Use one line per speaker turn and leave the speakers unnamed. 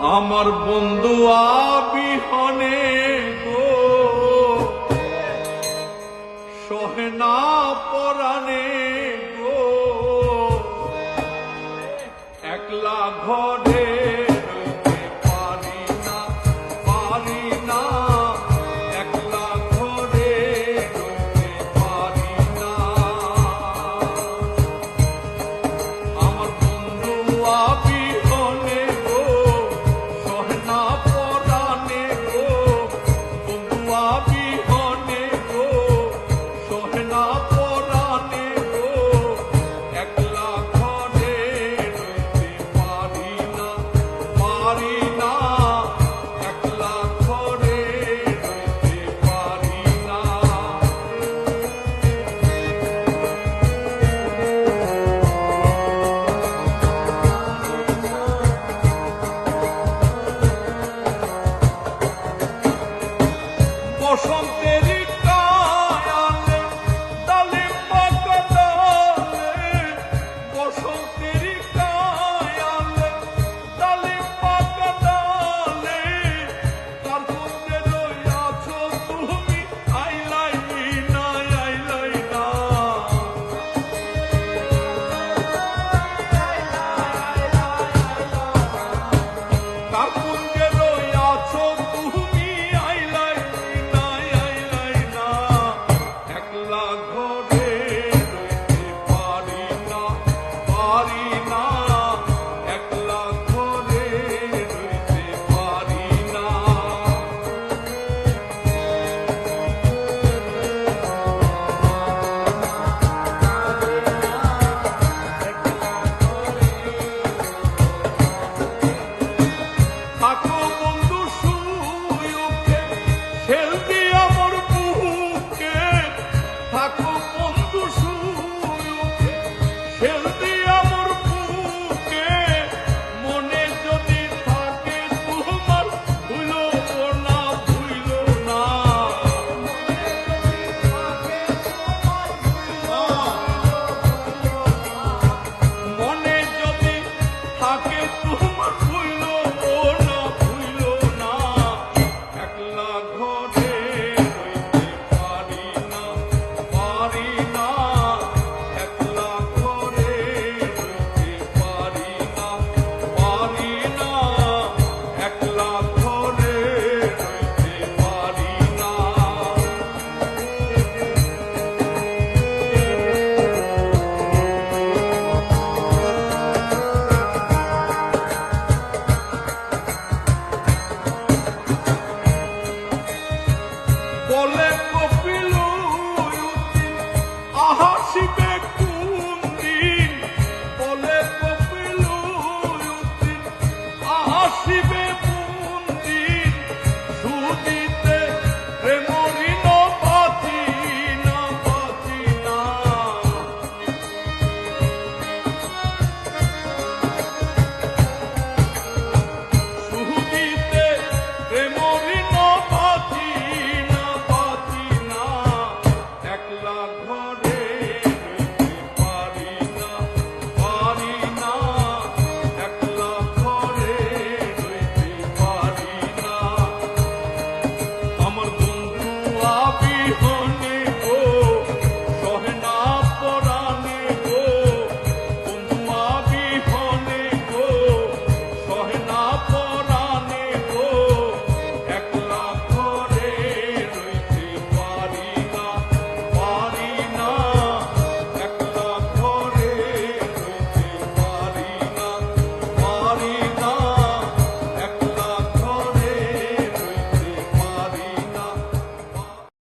আমার বন্ধু আবিহনে গো। সহেনা পরানে গো। একলা ঘরে तेरी Lord. Yeah.